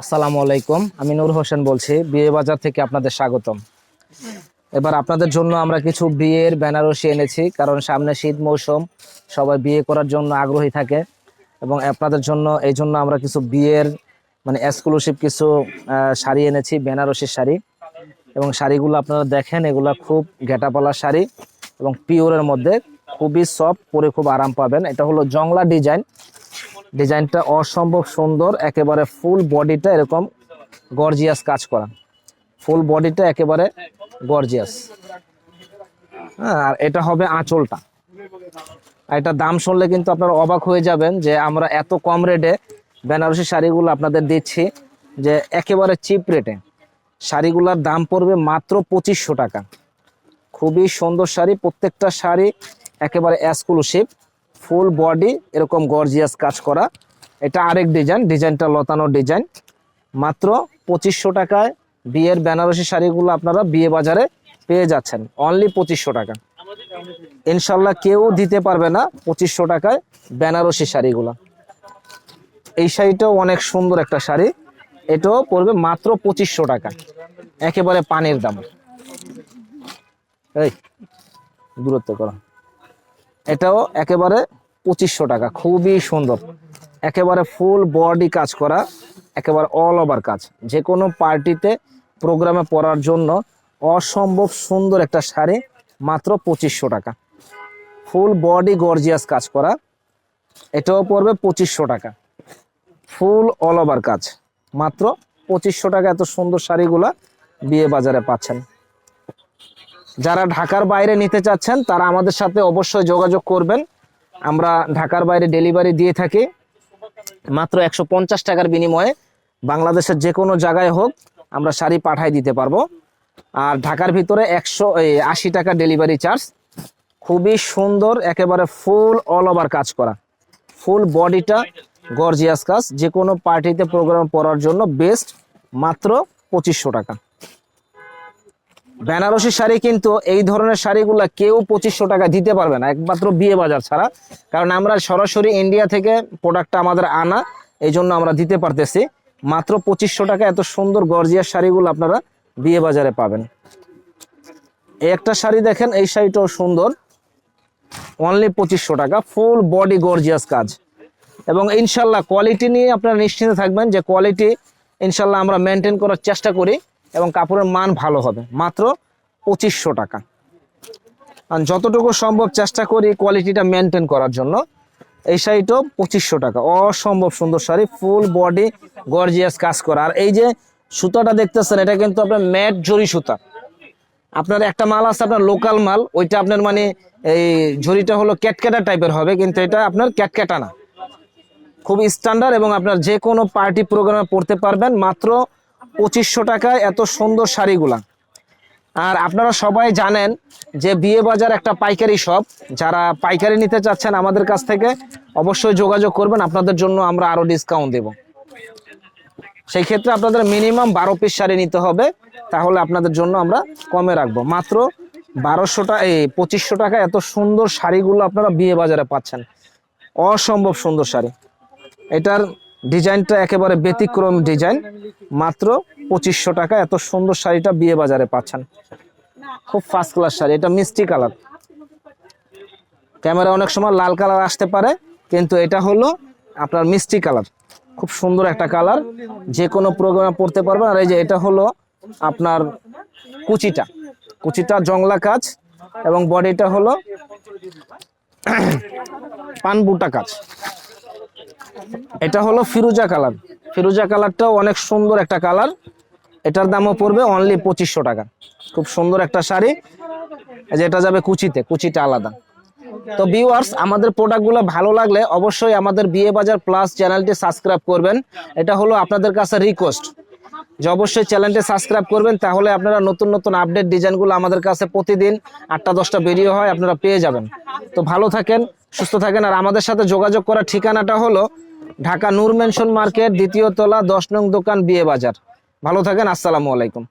আসসালামু আলাইকুম আমি নূর হোসেন বলছি, বিয়ে বাজার থেকে আপনাদের স্বাগতম। এবার আপনাদের জন্য আমরা কিছু বিয়ের বেনারসি এনেছি, কারণ সামনে শীত মৌসুম, সবাই বিয়ে করার জন্য আগ্রহী থাকে, এবং আপনাদের জন্য, এই জন্য আমরা কিছু বিয়ের মানে এক্সক্লুসিভ কিছু শাড়ি এনেছি বেনারসির শাড়ি, এবং শাড়িগুলো আপনারা দেখেন, এগুলা খুব ঘেটাপালা শাড়ি, এবং পিওরের মধ্যে খুবই সফট পরে খুব আরাম পাবেন। এটা হলো জংলা ডিজাইন ডিজাইনটা অসম্ভব সুন্দর, একেবারে ফুল বডিটা এরকম গর্জিয়াস কাজ করা। ফুল বডিটা একেবারে গর্জিয়াস হ্যাঁ আর এটা হবে আঁচলটা। এটা দাম শুনলে কিন্তু আপনারা অবাক হয়ে যাবেন যে আমরা এত কম রেটে বেনারসি শাড়িগুলো আপনাদের দিচ্ছি যে একেবারে চিপ রেটে শাড়িগুলোর দাম পড়বে মাত্র পঁচিশশো টাকা। খুবই সুন্দর শাড়ি, প্রত্যেকটা শাড়ি একেবারে এক্সক্লুসিভ ফুল বডি, এরকম গর্জিয়াস কাজ করা। এটা আরেক ডিজাইন ডিজাইনটা লতানো ডিজাইন মাত্র পঁচিশশো টাকায় বিয়ের বেনারসি শাড়িগুলো আপনারা বিয়ে বাজারে পেয়ে যাচ্ছেন। অনলি পঁচিশশো টাকা। ইনশাল্লাহ কেউ দিতে পারবে না পঁচিশশো টাকায় বেনারসি শাড়িগুলো। এই শাড়িটাও অনেক সুন্দর একটা শাড়ি। এটাও পড়বে মাত্র পঁচিশশো টাকা। একেবারে পানির দাম। এই, দূরত্ব করো। এটাও একেবারে পঁচিশশো টাকা, খুবই সুন্দর। একেবারে ফুল বডি কাজ করা, একেবারে অল ওভার কাজ। যে কোনো পার্টিতে প্রোগ্রামে পরার জন্য অসম্ভব সুন্দর একটা শাড়ি, মাত্র পঁচিশশো টাকা। ফুল বডি গর্জিয়াস কাজ করা, এটাও পড়বে পঁচিশশো টাকা। ফুল অল ওভার কাজ, মাত্র পঁচিশশো টাকা এত সুন্দর শাড়িগুলা বিয়ে বাজারে পাচ্ছেন। যারা ঢাকার বাইরে নিতে চাচ্ছেন, তারা আমাদের সাথে অবশ্যই যোগাযোগ করবেন। আমরা ঢাকার বাইরে ডেলিভারি দিয়ে থাকি। মাত্র একশো পঞ্চাশ টাকার বিনিময়ে বাংলাদেশের যে কোনো জায়গায় হোক আমরা শাড়ি পাঠাই দিতে পারব। আর ঢাকার ভিতরে একশো আশি টাকা ডেলিভারি চার্জ। খুবই সুন্দর, একেবারে ফুল অল ওভার কাজ করা। ফুল বডিটা গর্জিয়াস কাজ। যে কোনো পার্টিতে প্রোগ্রাম পড়ার জন্য বেস্ট মাত্র পঁচিশশো টাকা। বেনারসি শাড়ি কিন্তু এই ধরনের শাড়িগুলো কেউ পঁচিশশো টাকা দিতে পারবে না। একমাত্র বিয়ে বাজার ছাড়া। কারণ আমরা সরাসরি ইন্ডিয়া থেকে প্রোডাক্টটা আমাদের আনা এই জন্য আমরা দিতে পারতেছি। মাত্র পঁচিশশো টাকা এত সুন্দর, গর্জিয়াস শাড়িগুলো আপনারা বিয়ে বাজারে পাবেন। এই একটা শাড়ি দেখেন, এই শাড়িটাও সুন্দর। অনলি পঁচিশশো টাকা ফুল বডি গর্জিয়াস কাজ। এবং ইনশাল্লাহ কোয়ালিটি নিয়ে আপনারা নিশ্চিন্ত থাকবেন যে কোয়ালিটি ইনশাল্লাহ আমরা মেনটেন করার চেষ্টা করি। এবং কাপড়ের মান ভালো হবে। মাত্র পঁচিশশো টাকা। যতটুকু সম্ভব চেষ্টা করি কোয়ালিটিটা মেনটেন করার জন্য। এই শাড়িটাও পঁচিশশো টাকা। অসম্ভব সুন্দর শাড়ি ফুল বডি গর্জিয়াস কাজ করা। আর এই যে সুতাটা দেখতেছেন, এটা কিন্তু আপনার ম্যাট জরি সুতা। আপনার একটা মাল আছে, আপনার লোকাল মাল। ওইটা আপনার মানে এই ঝুড়িটা হলো ক্যাটক্যাটা টাইপের হবে, কিন্তু এটা আপনার ক্যাটক্যাটা না। খুব স্ট্যান্ডার্ড এবং আপনার যে কোনো পার্টি প্রোগ্রামে পড়তে পারবেন। মাত্র পঁচিশশো টাকায় এত সুন্দর শাড়িগুলা। আর আপনারা সবাই জানেন যে বিয়ে বাজার একটা পাইকারি শপ। যারা পাইকারি নিতে চাচ্ছেন আমাদের কাছ থেকে অবশ্যই যোগাযোগ করবেন, আপনাদের জন্য আমরা আরও ডিসকাউন্ট দেব। সেই ক্ষেত্রে আপনাদের মিনিমাম বারো পিস শাড়ি নিতে হবে, তাহলে আপনাদের জন্য আমরা কমে রাখব। মাত্র বারোশো টাকা, এই পঁচিশশো টাকা এত সুন্দর শাড়িগুলো আপনারা বিয়ে বাজারে পাচ্ছেন। অসম্ভব সুন্দর শাড়ি। এটার ডিজাইনটা একেবারে ব্যতিক্রম ডিজাইন। মাত্র পঁচিশশো টাকা। এত সুন্দর শাড়িটা বিয়ে বাজারে পাচ্ছেন। খুব ফার্স্ট ক্লাস শাড়ি। এটা মিষ্টি কালার। ক্যামেরা অনেক সময় লাল কালার আসতে পারে, কিন্তু এটা হলো আপনার মিষ্টি কালার। খুব সুন্দর একটা কালার। যে কোনো প্রোগ্রামে পড়তে পারবেন। আর এই যে এটা হলো আপনার কুচিটা। কুচিটা জংলা কাজ এবং বডিটা হলো পানবুটা কাজ। এটা হলো ফিরুজা কালার। ফিরুজা কালারটাও অনেক সুন্দর একটা কালার। এটার দামও পড়বে অনলি পঁচিশশো টাকা। খুব সুন্দর একটা শাড়ি। এই যে এটা যাবে কুচিতে, কুচিটা আলাদা। তো ভিউয়ার্স আমাদের প্রোডাক্টগুলো ভালো লাগলে অবশ্যই আমাদের বিয়ে বাজার প্লাস চ্যানেলটি সাবস্ক্রাইব করবেন। এটা হলো আপনাদের কাছে রিকোয়েস্ট যে অবশ্যই চ্যানেলটি সাবস্ক্রাইব করবেন, তাহলে আপনারা নতুন নতুন আপডেট ডিজাইনগুলো আমাদের কাছে প্রতিদিন আটটা দশটা ভিডিও হয়, আপনারা পেয়ে যাবেন। তো ভালো থাকেন, সুস্থ থাকেন। আর আমাদের সাথে যোগাযোগ করার ঠিকানাটা হলো ঢাকা নূর মেনশন মার্কেট, দ্বিতীয় তলা, দশ নং দোকান বিয়ে বাজার। ভালো থাকেন, আসসালামু আলাইকুম।